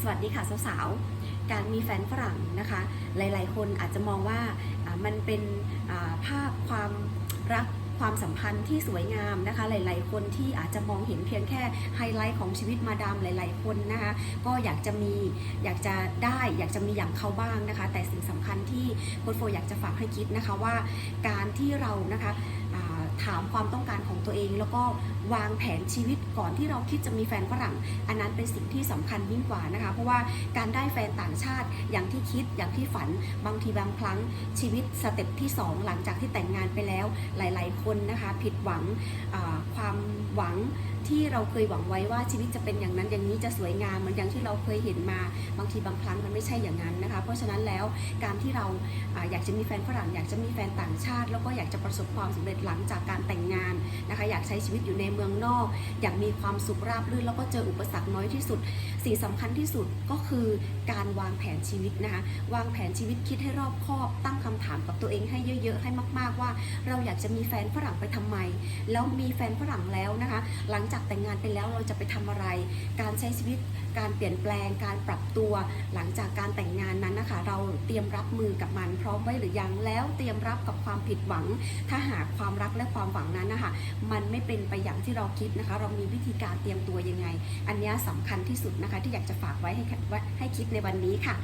สวัสดีค่ะสาวๆ การมีแฟนฝรั่งนะคะ หลายๆ คนอาจจะมองว่ามันเป็นภาพความรักความสัมพันธ์ที่สวยงามนะคะ หลาย ๆ คนที่อาจจะมองเห็นเพียงแค่ไฮไลท์ของชีวิตมาดามหลาย ๆ คนนะคะ ก็อยากจะมีอยากจะได้อยากจะมีอย่างเขาบ้างนะคะ แต่สิ่งสำคัญที่โค้ชโฟอยากจะฝากให้คิดนะคะว่าการที่เรานะคะาถามความต้องการของตัวเอง แล้วก็วางแผนชีวิตก่อนที่เราคิดจะมีแฟนฝรั่ง อันนั้นเป็นสิ่งที่สำคัญยิ่งกว่านะคะ เพราะว่าการได้แฟนต่างชาติอย่างที่คิดอย่างที่ฝันบางทีบางครั้งชีวิตสเต็ปที่ 2 หลังจากที่แต่งงานไปแล้วหลาย ๆ คนนะคะ ผิดหวังความหวัง ที่เราเคยหวังไว้ว่าชีวิตจะเป็นอย่างนั้นอย่างนี้จะสวยงามเหมือนอย่างที่เราเคยเห็นมาบางทีบางครั้งมันไม่ใช่อย่างนั้นนะคะ เพราะฉะนั้นแล้วการที่เราอยากจะมีแฟนฝรั่งอยากจะมีแฟนต่างชาติ แล้วก็อยากจะประสบความสำเร็จหลังจากการแต่งงานนะคะ อยากใช้ชีวิตอยู่ในเมืองนอก อยากมีความสุขราบรื่น แล้วก็เจออุปสรรคน้อยที่สุด สิ่งสำคัญที่สุดก็คือการวางแผนชีวิตนะคะวางแผนชีวิตคิดให้รอบคอบ ตั้งคำถามกับตัวเองให้เยอะ ๆ ให้มาก ๆว่า เราอยากจะมีแฟนฝรั่งไปทำไม แล้วมีแฟนฝรั่งแล้วนะคะ หลังจากแต่งงานไปแล้วเราจะไปทำอะไร การใช้ชีวิต การเปลี่ยนแปลง การปรับตัว หลังจากการแต่งงานนั้นนะคะ เราเตรียมรับมือกับมันพร้อมไว้หรือยัง แล้วเตรียมรับกับความผิดหวัง ถ้าหากความรักและความหวังนั้นนะคะ มันไม่เป็นไปอย่างที่เราคิดนะคะ เรามีวิธีการเตรียมตัวยังไง อันนี้ยสำคัญที่สุดนะคะ ที่อยากจะฝากไว้ให้ให้คิดในวันนี้ค่ะ